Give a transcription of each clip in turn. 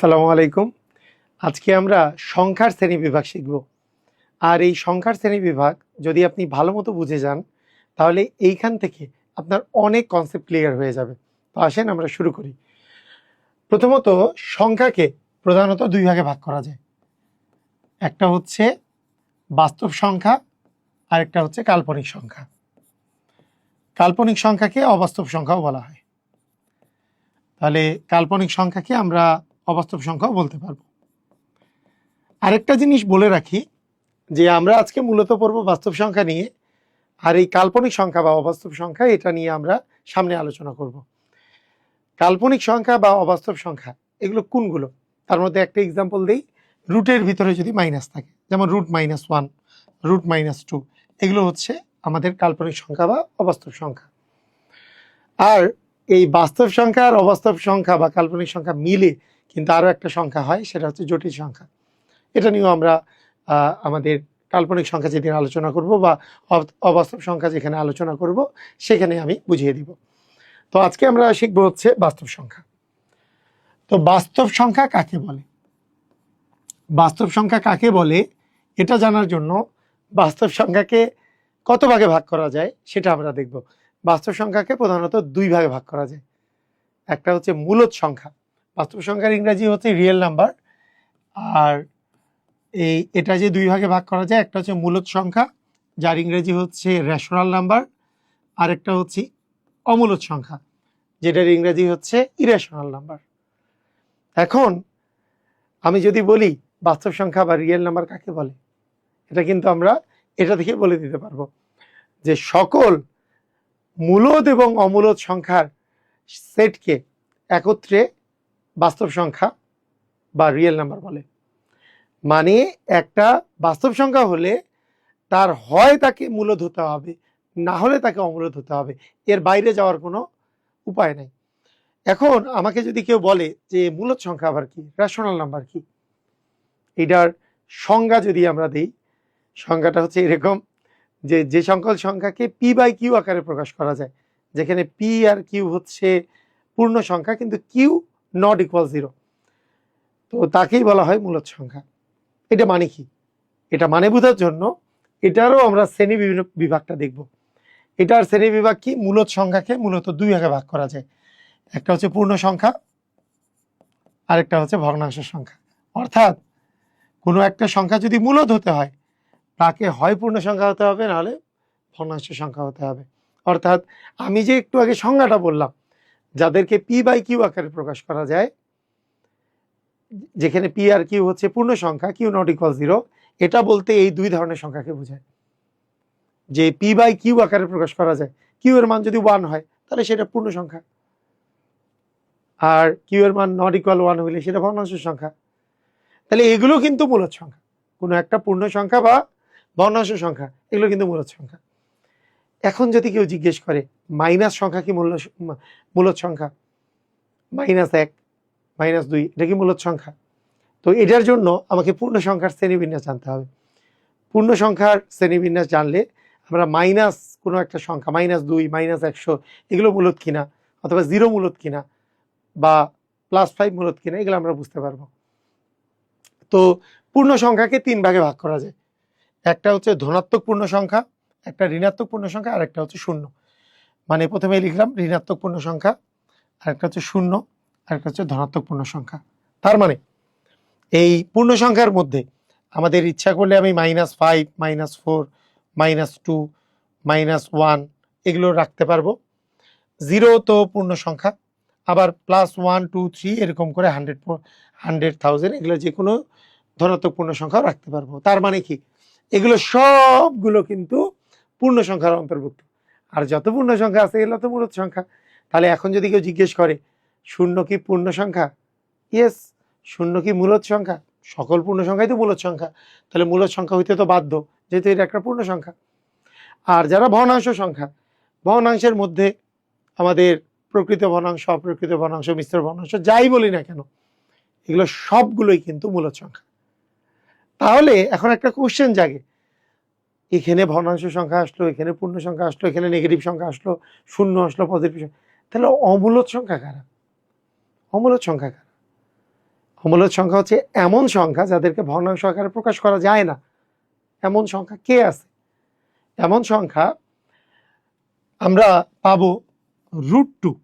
আসসালামু আলাইকুম। আজকে আমরা সংখ্যার শ্রেণি বিভাগ শিখব। আর এই সংখ্যার শ্রেণি বিভাগ যদি আপনি ভালো মতো বুঝে যান, তাহলে এইখান থেকে আপনার অনেক কনসেপ্ট ক্লিয়ার হয়ে যাবে। তো আসেন আমরা শুরু করি। প্রথমত, সংখ্যাকে প্রধানত দুই ভাগে ভাগ করা যায়। একটা হচ্ছে বাস্তব সংখ্যা আর একটা হচ্ছে কাল্পনিক সংখ্যা। কাল্পনিক সংখ্যাকে অবাস্তব সংখ্যাও বলা হয়। তাহলে কাল্পনিক সংখ্যাকে আমরা অবাস্তব সংখ্যাও বলতে পারব। আরেকটা জিনিস বলে রাখি, যে আমরা আজকে মূলত পড়ব বাস্তব সংখ্যা নিয়ে, আর এই কাল্পনিক সংখ্যা বা অবাস্তব সংখ্যা, এটা নিয়ে আমরা সামনে আলোচনা করব। কাল্পনিক সংখ্যা বা অবাস্তব সংখ্যা, এগুলো কোনগুলো? তার মধ্যে একটা এক্সাম্পল দিই, রুটের ভিতরে যদি মাইনাস থাকে, যেমন root minus one root minus two এগুলো হচ্ছে আমাদের কাল্পনিক সংখ্যা বা অবাস্তব সংখ্যা। আর এই বাস্তব সংখ্যা আর অবাস্তব সংখ্যা বা কাল্পনিক সংখ্যা মিলে কিন্তু আরও একটা সংখ্যা হয়, সেটা হচ্ছে জটিল সংখ্যা। এটা নিয়েও আমরা আমাদের কাল্পনিক সংখ্যা যেদিন আলোচনা করব বা অবাস্তব সংখ্যা যেখানে আলোচনা করব, সেখানে আমি বুঝিয়ে দিব। তো আজকে আমরা শিখব হচ্ছে বাস্তব সংখ্যা। তো বাস্তব সংখ্যা কাকে বলে? বাস্তব সংখ্যা কাকে বলে? এটা জানার জন্য বাস্তব সংখ্যাকে কত ভাগে ভাগ করা যায়, সেটা আমরা দেখব। বাস্তব সংখ্যাকে প্রধানত দুই ভাগে ভাগ করা যায়। একটা হচ্ছে মূলত সংখ্যা বাস্তব সংখ্যার ইংরাজি হচ্ছে রিয়েল নাম্বার আর এই এটা যে দুই ভাগে ভাগ করা যায়, একটা হচ্ছে মূলত সংখ্যা, যার ইংরেজি হচ্ছে রেশনাল নাম্বার আর একটা হচ্ছে অমূলত সংখ্যা, যেটার ইংরেজি হচ্ছে ইরেশনাল নাম্বার এখন আমি যদি বলি বাস্তব সংখ্যা বা রিয়েল নাম্বার কাকে বলে, এটা কিন্তু আমরা এটা থেকে বলে দিতে পারব যে সকল মূলত এবং অমূলত সংখ্যার সেটকে একত্রে বাস্তব সংখ্যা বা রিয়েল নাম্বার বলে। মানে একটা বাস্তব সংখ্যা হলে তার হয় তাকে মূলদ হতে হবে, না হলে তাকে অমূলদ হতে হবে। এর বাইরে যাওয়ার কোনো উপায় নাই। এখন আমাকে যদি কেউ বলে যে মূলদ সংখ্যা আবার কি রেশনাল নাম্বার কি? এটার সংজ্ঞা যদি আমরা দিই, সংজ্ঞাটা হচ্ছে এরকম যে যে সকল সংখ্যাকে পি বাই কিউ আকারে প্রকাশ করা যায়। যেখানে পি আর কিউ হচ্ছে পূর্ণ সংখ্যা, কিন্তু কিউ নট ইকুয়াল জিরো তো তাকেই বলা হয় মূলত সংখ্যা। এটা মানে কি? এটা মানে বোঝার জন্য এটারও আমরা শ্রেণি বিভিন্ন বিভাগটা দেখব। এটার শ্রেণি বিভাগ কি? মূলত সংখ্যাকে মূলত দুই ভাগে ভাগ করা যায়। একটা হচ্ছে পূর্ণ সংখ্যা, আরেকটা হচ্ছে ভগ্নাংশ সংখ্যা। অর্থাৎ কোনো একটা সংখ্যা যদি মূলত হতে হয়, তাকে হয় পূর্ণ সংখ্যা হতে হবে, নাহলে ভগ্নাংশ সংখ্যা হতে হবে। অর্থাৎ আমি যে একটু আগে সংজ্ঞাটা বললাম যাদেরকে পি বাই কিউ আকারে প্রকাশ করা যায়, যেখানে পি আর কিউ হচ্ছে পূর্ণ সংখ্যা কিউ নট ইকুয়াল জিরো এটা বলতে এই দুই ধরনের সংখ্যাকে বোঝায়। যে পি বাই কিউ আকারে প্রকাশ করা যায় কিউ এর মান যদি ওয়ান হয়, তাহলে সেটা পূর্ণ সংখ্যা। আর কিউ এর মান নট ইকুয়াল ওয়ান হইলে সেটা ভগ্নাংশ সংখ্যা। তাহলে এগুলো কিন্তু মূলত সংখ্যা। কোনো একটা পূর্ণ সংখ্যা বা ভগ্নাংশ সংখ্যা, এগুলো কিন্তু মূলত সংখ্যা। এখন যদি কেউ জিজ্ঞেস করে, মাইনাস সংখ্যা কি মূল্য, মূলত সংখ্যা? মাইনাস এক, মাইনাস দুই, এটা কি মূলত সংখ্যা? তো এটার জন্য আমাকে পূর্ণ সংখ্যার শ্রেণীবিন্যাস জানতে হবে। পূর্ণ সংখ্যার শ্রেণীবিন্যাস জানলে আমরা মাইনাস কোনো একটা সংখ্যা, মাইনাস দুই, মাইনাস একশো, এগুলো মূলত কিনা? অথবা জিরো মূলত কিনা? বা প্লাস ফাইভ মূলত কিনা? এগুলো আমরা বুঝতে পারব। তো পূর্ণ সংখ্যাকে তিন ভাগে ভাগ করা যায়। একটা হচ্ছে ধনাত্মক পূর্ণ সংখ্যা একটা ঋণাত্মক পূর্ণ সংখ্যা আর একটা হচ্ছে শূন্য। মানে প্রথমে লিখলাম ঋণাত্মক পূর্ণ সংখ্যা আর একটা হচ্ছে শূন্য আর একটা হচ্ছে ধনাত্মক পূর্ণ সংখ্যা। তার মানে এই পূর্ণ সংখ্যার মধ্যে আমাদের ইচ্ছা করলে আমি minus five minus four minus two minus one এগুলো রাখতে পারব। জিরো তো পূর্ণ সংখ্যা, আবার প্লাস ওয়ান টু থ্রি এরকম করে হান্ড্রেড হান্ড্রেড থাউজেন্ড এগুলো যে কোনো ধনাত্মক পূর্ণ সংখ্যাও রাখতে পারব। তার মানে কি? এগুলো সবগুলো কিন্তু পূর্ণ সংখ্যার অন্তর্ভুক্ত। আর যত পূর্ণ সংখ্যা আছে, এগুলো তো মূলত সংখ্যা। তাহলে এখন যদি কেউ জিজ্ঞেস করে, শূন্য কি পূর্ণ সংখ্যা ইয়েস শূন্য কি মূলত সংখ্যা? সকল পূর্ণ সংখ্যাই তো মূলত সংখ্যা। তাহলে মূলত সংখ্যা হইতে তো বাধ্য, যেহেতু এটা একটা পূর্ণ সংখ্যা আর যারা ভগ্নাংশ সংখ্যা, ভগ্নাংশের মধ্যে আমাদের প্রকৃত ভগ্নাংশ, অপ্রকৃত ভগ্নাংশ, মিশ্র ভগ্নাংশ, যাই বলি না কেন, এগুলো সবগুলোই কিন্তু মূলত সংখ্যা। তাহলে এখন একটা কোশ্চেন জাগে এখানে ভগ্নাংশ সংখ্যা আসলো, এখানে পূর্ণ সংখ্যা আসলো, এখানে নেগেটিভ সংখ্যা আসলো, শূন্য আসলো পজিটিভ তাহলে অমূলত সংখ্যা কারা? অমূলত সংখ্যা কারা? অমূলত সংখ্যা হচ্ছে এমন সংখ্যা যাদেরকে ভগ্নাংশ আকারে প্রকাশ করা যায় না। এমন সংখ্যা কে আছে? এমন সংখ্যা আমরা পাবো রুট টু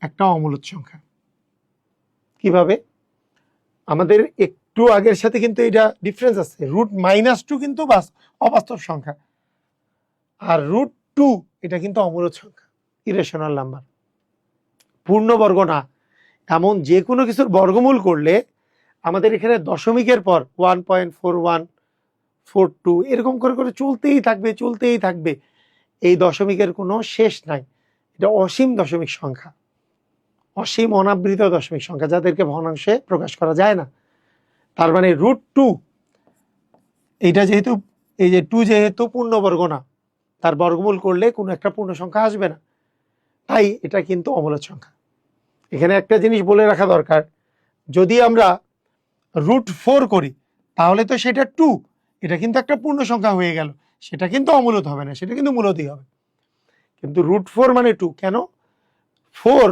একটা অমূলত সংখ্যা। কীভাবে? আমাদের একটু আগের সাথে কিন্তু এটা ডিফারেন্স আছে। রুট মাইনাস টু কিন্তু বাস- অবাস্তব সংখ্যা। আর রুট টু এটা কিন্তু অমূলত সংখ্যা ইরেশনাল নাম্বার পূর্ণবর্গ না। এমন যে কোনো কিছুর বর্গমূল করলে আমাদের এখানে দশমিকের পর one point four one four two এরকম করে করে চলতেই থাকবে চলতেই থাকবে। এই দশমিকের কোনো শেষ নাই। এটা অসীম দশমিক সংখ্যা। অসীম অনাবৃত দশমিক সংখ্যা, যাদেরকে ভগ্নাংশে প্রকাশ করা যায় না। তার মানে রুট টু এইটা যেহেতু, এই যে টু যেহেতু পূর্ণবর্গ না তার বর্গমূল করলে কোনো একটা পূর্ণ সংখ্যা আসবে না। তাই এটা কিন্তু অমূলত সংখ্যা। এখানে একটা জিনিস বলে রাখা দরকার, যদি আমরা রুট ফোর করি, তাহলে তো সেটা টু এটা কিন্তু একটা পূর্ণ সংখ্যা হয়ে গেল। সেটা কিন্তু অমূলত হবে না, সেটা কিন্তু মূলতই হবে। কিন্তু রুট ফোর মানে টু কেন? ফোর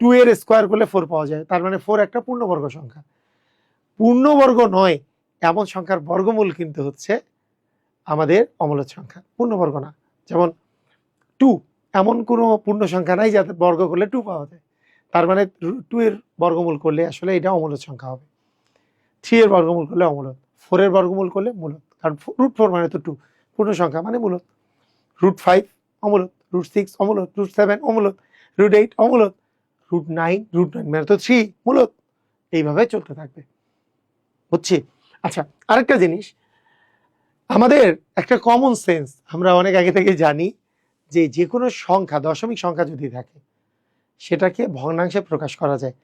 টু এর স্কোয়ার করলে ফোর পাওয়া যায়, তার মানে ফোর একটা পূর্ণবর্গ সংখ্যা। পূর্ণবর্গ নয়, এমন সংখ্যার বর্গমূল কিন্তু হচ্ছে আমাদের অমূলত সংখ্যা। পূর্ণবর্গ না, যেমন টু, এমন কোনো পূর্ণ সংখ্যা নাই যাতে বর্গ করলে টু পাওয়া যায়। তার মানে টু এর বর্গমূল করলে আসলে এটা অমূলত সংখ্যা হবে। থ্রি এর বর্গমূল করলে অমূলত ফোর এর বর্গমূল করলে মূলত কারণ রুট ফোর মানে তো টু পূর্ণ সংখ্যা মানে মূলত রুট ফাইভ অমূলত রুট সিক্স অমূলত রুট সেভেন অমূলত রুট এইট অমূলত রুট নাইন রুট নাইন মানে তো থ্রি মূলত এইভাবে চলতে থাকবে। বুঝছি? আচ্ছা আরেকটা জিনিস। আমাদের একটা কমন সেন্স আমরা অনেক আগে থেকে জানি যে যে কোনো সংখ্যা, দশমিক সংখ্যা যদি থাকে, সেটাকে ভগ্নাংশে প্রকাশ করা যায়।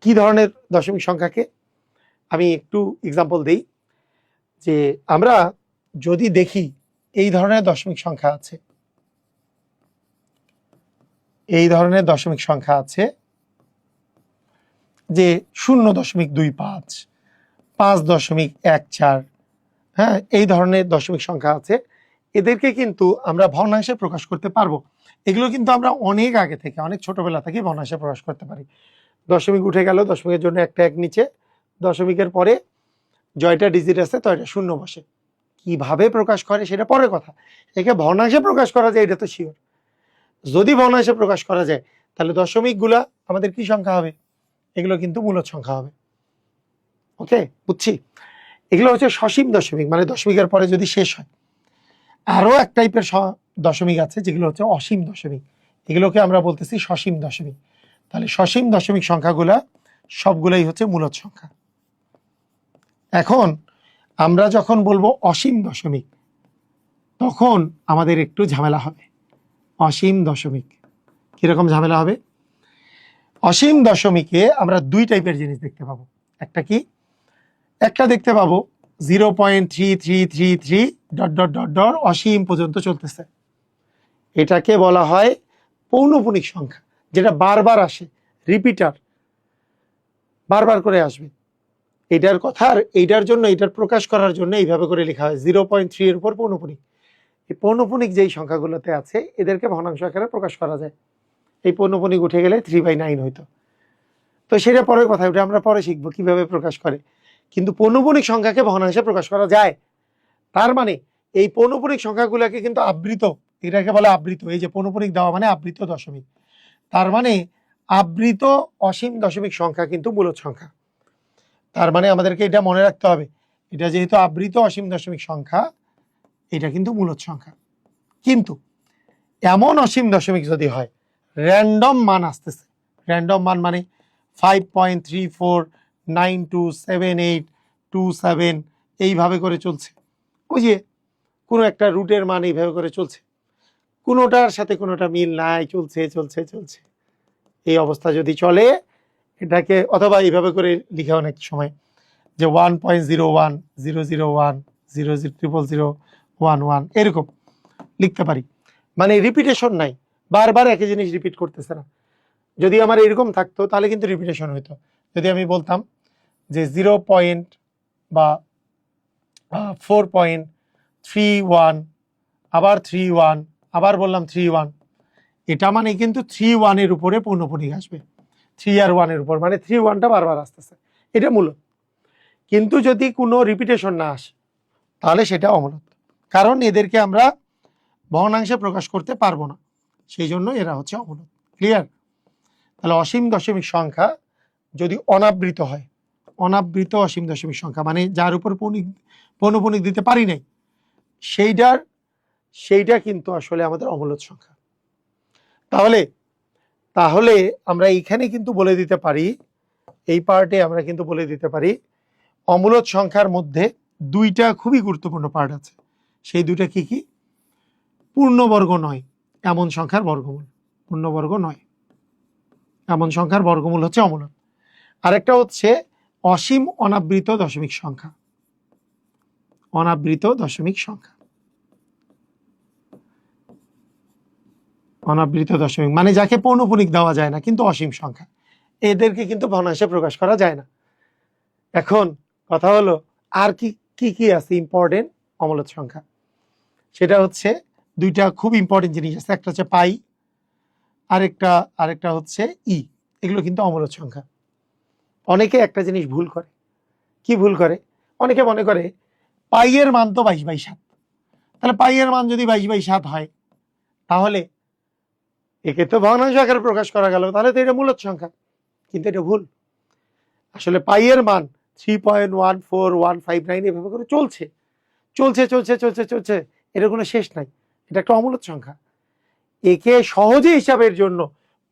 কি ধরনের দশমিক সংখ্যাকে? আমি একটু এক্সাম্পল দিই। যে আমরা যদি দেখি এই ধরনের দশমিক সংখ্যা আছে, এই ধরনের দশমিক সংখ্যা আছে যে শূন্য দশমিক দুই পাঁচ। পাঁচ দশমিক এক চার। হ্যাঁ এই ধরনের দশমিক সংখ্যা আছে। এদেরকে কিন্তু আমরা ভগ্নাংশে প্রকাশ করতে পারব। এগুলো কিন্তু আমরা অনেক আগে থেকে, অনেক ছোটবেলা থেকে ভগ্নাংশে প্রকাশ করতে পারি। দশমিক উঠে গেল, দশমিকের জন্য একটা এক নিচে। দশমিকের পরে জয়টা ডিজিট আছে তো এটা শূন্য বসে। কীভাবে প্রকাশ করে সেটা পরের কথা। একে ভগ্নাংশে প্রকাশ করা যায়, এটা তো শিওর যদি ভগ্নাংশে প্রকাশ করা যায়, তাহলে দশমিকগুলা আমাদের কি সংখ্যা হবে? এগুলো কিন্তু মূলত সংখ্যা হবে। ওকে? বুঝছি? এগুলো হচ্ছে সসীম দশমিক মানে দশমিকের পরে যদি শেষ হয়। আরও এক টাইপের দশমিক আছে, যেগুলো হচ্ছে অসীম দশমিক। এগুলোকে আমরা বলতেছি সসীম দশমিক। তাহলে সসীম দশমিক সংখ্যাগুলা সবগুলাই হচ্ছে মূলত সংখ্যা। এখন আমরা যখন বলব অসীম দশমিক, তখন আমাদের একটু ঝামেলা হবে। অসীম দশমিক। কীরকম ঝামেলা হবে? অসীম দশমিকে আমরা দুই টাইপের জিনিস দেখতে পাবো। একটা কি? একটা দেখতে পাবো। Zero point three three three three dot dot dot dot অসীম পর্যন্ত চলতেছে। এটাকে বলা হয় পৌনপুনিক সংখ্যা, যেটা বারবার আসে রিপিটার বারবার করে আসবে। এটার কথা আর এইটার জন্য এটার প্রকাশ করার জন্য এইভাবে করে লেখা হয় জিরো পয়েন্ট থ্রি এর উপর পৌনপুনিক। এই পৌনপুনিক যেই সংখ্যাগুলোতে আছে, এদেরকে ভগ্নাংশ আকারে প্রকাশ করা যায়। এই পৌনপুনিক উঠে গেলে থ্রি বাই নাইন হইতো। তো সেটা পরের কথা ওটা আমরা পরে শিখব কীভাবে প্রকাশ করে। কিন্তু পৌনপুনিক সংখ্যাকে ভগ্নাংশে প্রকাশ করা যায়। তার মানে এই পৌনপুনিক সংখ্যাগুলোকে কিন্তু আবৃত, এটাকে বলে আবৃত, এই যে পৌনপুনিক দেওয়া মানে আবৃত দশমিক। তার মানে আবৃত অসীম দশমিক সংখ্যা কিন্তু মূলত সংখ্যা। তার মানে আমাদেরকে এটা মনে রাখতে হবে, এটা যেহেতু আবৃত অসীম দশমিক সংখ্যা, এটা কিন্তু মূলত সংখ্যা। কিন্তু এমন অসীম দশমিক যদি হয় র্যান্ডম মান আসতেছে। র্যান্ডম মান মানে five point three four nine two seven eight two seven, এইভাবে করে চলছে। ওই যে কোনো একটা রুটের মান এইভাবে করে চলছে। কোনোটার সাথে কোনোটা মিল নাই, চলছে চলছে চলছে। এই অবস্থা যদি চলে, এটাকে অথবা এইভাবে করে লিখে অনেক সময় যে one point zero one, zero zero one, zero zero, triple zero, one one, এরকম লিখতে পারি। মানে রিপিটেশন নাই। বারবার একই জিনিস রিপিট করতেছে না। যদি আমার এরকম থাকতো, তাহলে কিন্তু রিপিটেশন হইতো। যদি আমি বলতাম যে জিরো পয়েন্ট বা ফোর পয়েন্ট থ্রি ওয়ান, আবার থ্রি ওয়ান, আবার বললাম থ্রি ওয়ান। এটা মানে কিন্তু থ্রি ওয়ানের উপরে পূর্ণপণিক আসবে। থ্রি আর ওয়ানের উপর মানে থ্রি ওয়ানটা বারবার আসতেছে। এটা মূলত। কিন্তু যদি কোনো রিপিটেশন না আসে, তাহলে সেটা অমূলত। কারণ এদেরকে আমরা ভগ্নাংশে প্রকাশ করতে পারব না। সেই জন্য এরা হচ্ছে অমূলত। ক্লিয়ার তাহলে অসীম দশমিক সংখ্যা যদি অনাবৃত হয় অনাবৃত অসীম দশমিক সংখ্যা মানে যার উপর পৌনিক পৌনপণিক দিতে পারি নাই, সেইটার, সেইটা কিন্তু আসলে আমাদের অমূলত সংখ্যা। তাহলে তাহলে আমরা এইখানে কিন্তু বলে দিতে পারি, এই পার্টে আমরা কিন্তু বলে দিতে পারি, অমূলত সংখ্যার মধ্যে দুইটা খুবই গুরুত্বপূর্ণ পার্ট আছে। সেই দুইটা কি কি? পূর্ণবর্গ নয়, এমন সংখ্যার বর্গমূল। পূর্ণবর্গ নয়, এমন সংখ্যার বর্গমূল হচ্ছে অমূলত। আরেকটা হচ্ছে অসীম অনাবৃত দশমিক সংখ্যা। অনাবৃত দশমিক সংখ্যা। অনাবৃত দশমিক মানে যাকে পৌনপুনিক দেওয়া যায় না, কিন্তু অসীম সংখ্যা। এদেরকে কিন্তু ভগ্নাংশে প্রকাশ করা যায় না। এখন কথা হলো, আর কি কি কি আছে ইম্পর্টেন্ট অমূলত সংখ্যা। সেটা হচ্ছে দুইটা খুব ইম্পর্টেন্ট জিনিস আছে। একটা হচ্ছে পাই, আরেকটা আরেকটা হচ্ছে ই। এগুলো কিন্তু অমূলত সংখ্যা। অনেকে একটা জিনিস ভুল করে। কি ভুল করে? অনেকে মনে করে, পাইয়ের মান তো বাইশ বাই সাত। তাহলে পাইয়ের মান যদি বাইশ বাই সাত হয়, তাহলে একে তো ভগ্নাংশ আকারে প্রকাশ করা গেল, তাহলে তো এটা মূলত সংখ্যা। কিন্তু এটা ভুল। আসলে পাইয়ের মান three point one four one five nine এভাবে করে চলছে। চলছে চলছে চলছে চলছে। এটার কোনো শেষ নাই। এটা একটা অমূলত সংখ্যা। একে সহজে হিসাবের জন্য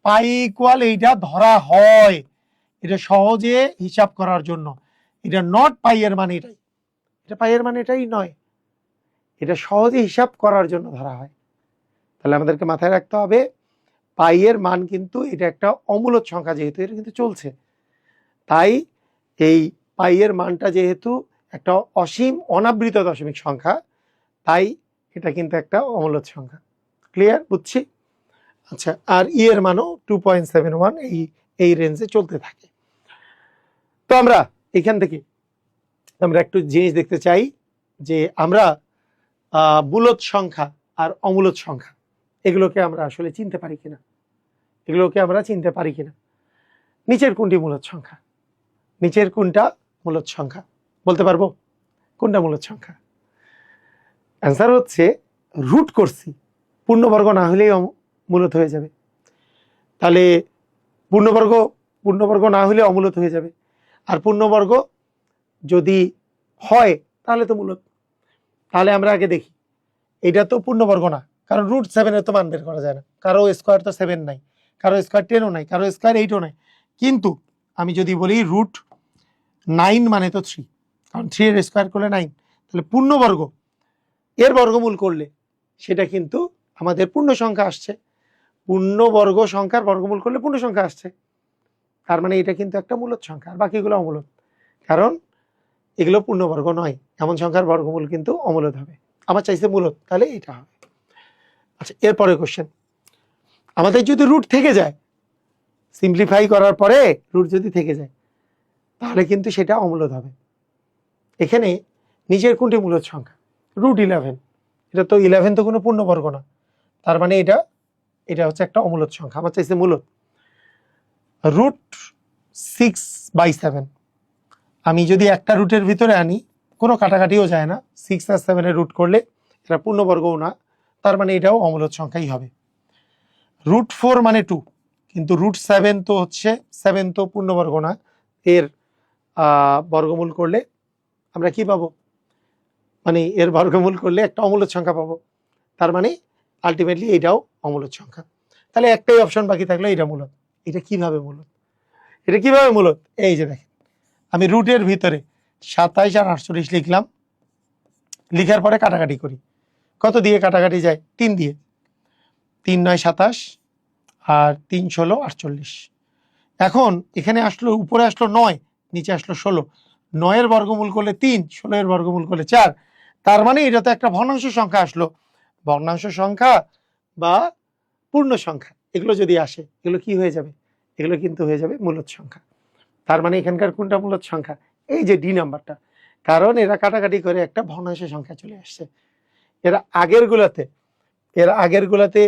পাই ইকুয়াল এইটা ধরা হয়। এটা সহজে হিসাব করার জন্য। এটা নট পাইয়ের মানে এটাই। এটা পাইয়ের মানে এটাই নয়। এটা সহজে হিসাব করার জন্য ধরা হয়। তাহলে আমাদেরকে মাথায় রাখতে হবে, পাইয়ের মান কিন্তু এটা একটা অমূলত সংখ্যা যেহেতু এটা কিন্তু চলছে। তাই এই পাইয়ের মানটা যেহেতু একটা অসীম অনাবৃত দশমিক সংখ্যা, তাই এটা কিন্তু একটা অমূলত সংখ্যা। ক্লিয়ার বুঝছি? আচ্ছা আর ইয়ের মানও টু পয়েন্ট সেভেন ওয়ান এই এই রেঞ্জে চলতে থাকে। তো আমরা এখান থেকে আমরা একটু জিনিস দেখতে চাই যে আমরা মূলত সংখ্যা আর অমূলত সংখ্যা, এগুলোকে আমরা আসলে চিনতে পারি কিনা? এগুলোকে আমরা চিনতে পারি কিনা? নিচের কোনটি মূলত সংখ্যা? নিচের কোনটা মূলত সংখ্যা? বলতে পারব? কোনটা মূলত সংখ্যা? অ্যান্সার হচ্ছে রুট করছি। পূর্ণবর্গ না হলেই মূলত হয়ে যাবে। তাহলে পূর্ণবর্গ পূর্ণবর্গ না হলে অমূলত হয়ে যাবে। আর পূর্ণবর্গ যদি হয়, তাহলে তো মূলত। তাহলে আমরা আগে দেখি। এটা তো পূর্ণবর্গ না। কারণ রুট সেভেনের তো মান বের করা যায় না। কারও স্কোয়ার তো সেভেন নাই। কারও স্কোয়ার টেনও নাই। কারও স্কোয়ার এইটও নাই। কিন্তু আমি যদি বলি রুট নাইন মানে তো থ্রি কারণ থ্রি এর স্কোয়ার করলে নাইন তাহলে পূর্ণবর্গ, এর বর্গমূল করলে সেটা কিন্তু আমাদের পূর্ণ সংখ্যা আসছে। পূর্ণবর্গ সংখ্যার বর্গমূল করলে পূর্ণ সংখ্যা আসছে। তার মানে এটা কিন্তু একটা মূলত সংখ্যা, আর বাকিগুলো অমূলত। কারণ এগুলো পূর্ণবর্গ নয়, এমন সংখ্যার বর্গমূল কিন্তু অমূলত হবে। আমার চাইছে মূলত, তাহলে এটা হবে। আচ্ছা এরপরে কোশ্চেন আমাদের যদি রুট থেকে যায় সিম্পলিফাই করার পরে রুট যদি থেকে যায়, তাহলে কিন্তু সেটা অমূলত হবে। এখানে নিজের কোনটি মূলত সংখ্যা? রুট ইলেভেন এটা তো ইলেভেন তো কোনো পূর্ণবর্গ না। তার মানে এটা এটা হচ্ছে একটা অমূলত সংখ্যা। আমার চাইছে মূলত রুট সিক্স বাই সেভেন। আমি যদি একটা রুটের ভিতরে আনি, কোনো কাটাকাটিও যায় না। সিক্স আর সেভেনের রুট করলে এটা পূর্ণবর্গও না, তার মানে এটাও অমূলত সংখ্যাই হবে। রুট ফোর মানে টু, কিন্তু রুট সেভেন তো হচ্ছে, সেভেন তো পূর্ণবর্গ না। এর বর্গমূল করলে আমরা কি পাবো? মানে এর বর্গমূল করলে একটা অমূলত সংখ্যা পাবো। তার মানে আলটিমেটলি এটাও অমূলত সংখ্যা। তাহলে একটাই অপশন বাকি থাকল এটা মূলত। এটা কীভাবে মূলত? এটা কীভাবে মূলত? এই যে দেখেন, আমি রুটের ভিতরে সাতাইশ আর আটচল্লিশ লিখলাম। লিখার পরে কাটাকাটি করি। কত দিয়ে কাটাকাটি যায়? তিন দিয়ে। তিন নয় সাতাশ আর তিন ষোলো আটচল্লিশ। এখন এখানে আসলো, উপরে আসলো নয়, নিচে আসলো ষোলো। নয়ের বর্গমূল করলে তিন, ষোলোর বর্গমূল করলে চার। তার মানে এটা তো একটা ভগ্নাংশ সংখ্যা আসলো। ভগ্নাংশ সংখ্যা বা পূর্ণ সংখ্যা, এগুলো যদি আসে, এগুলো কি হয়ে যাবে? এগুলো কিন্তু হয়ে যাবে মূলত সংখ্যা। তার মানে এখানকার কোনটা মূলত সংখ্যা? এই যে ডি নাম্বারটা। কারণ এরা কাটাকাটি করে একটা ভগ্নাংশ সংখ্যা চলে আসছে। এরা আগের গুলাতে এর আগের গুলাতে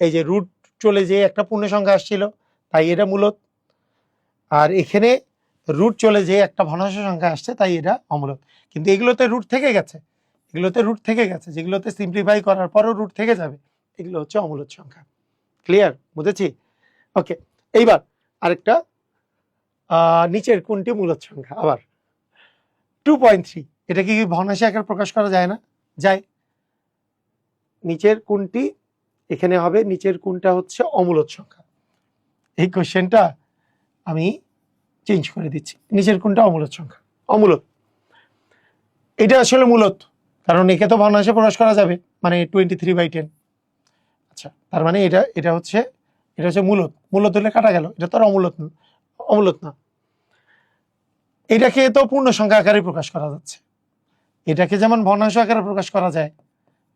এই যে রুট চলে যেয়ে একটা পূর্ণ সংখ্যা আসছিল, তাই এটা মূলত। আর এখানে রুট চলে যে একটা ভগ্নাংশ সংখ্যা আসছে, তাই এটা অমূলত। কিন্তু এগুলোতে রুট থেকে গেছে। এগুলোতে রুট থেকে গেছে, যেগুলোতে সিম্পলিফাই করার পরও রুট থেকে যাবে, এগুলো হচ্ছে অমূলত সংখ্যা। ক্লিয়ার বুঝেছি? ওকে এইবার আরেকটা নিচের কোনটি মূলত সংখ্যা? আবার টু পয়েন্ট থ্রি এটা কি ভগ্নাংশে আকারে প্রকাশ করা যায় না? যায়। নিচের কোনটি? এখানে হবে নিচের কোনটা হচ্ছে অমূলত সংখ্যা। এই কোশ্চেনটা আমি চেঞ্জ করে দিচ্ছি। নিচের কোনটা অমূলত সংখ্যা? অমূলত এটা আসলে মূলত। কারণ একে তো ভগ্নাংশে প্রকাশ করা যাবে মানে টোয়েন্টি থ্রি বাই টেন আচ্ছা তার মানে এটা এটা হচ্ছে এটা হচ্ছে মূলত মূলত হলে কাটা গেল। এটা তো আর অমূলত অমূলত না। এটাকে তো পূর্ণ সংখ্যা আকারে প্রকাশ করা যাচ্ছে। এটাকে যেমন ভগ্নাংশ আকারে প্রকাশ করা যায়,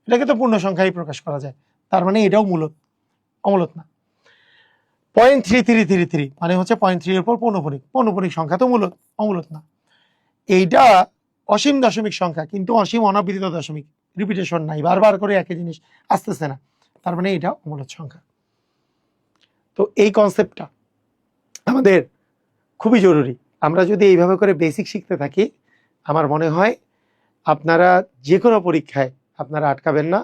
এটাকে তো পূর্ণ সংখ্যায় প্রকাশ করা যায়। তার মানে এটাও মূলত, অমূলত না। Point three three three three মানে হচ্ছে পয়েন্ট থ্রি এর পর পৌনপনিক পৌনপনিক সংখ্যা তো মূলত, অমূলত না। এইটা অসীম দশমিক সংখ্যা, কিন্তু অসীম অনাবৃত দশমিক রিপিটেশন নাই, বারবার করে একই জিনিস আসতেছে না। তার মানে এটা অমূলত সংখ্যা। তো এই কনসেপ্টটা আমাদের খুবই জরুরি। আমরা যদি এইভাবে করে বেসিক শিখতে থাকি, আমার মনে হয় আপনারা যে কোনো পরীক্ষায় আপনারা আটকাবেন না।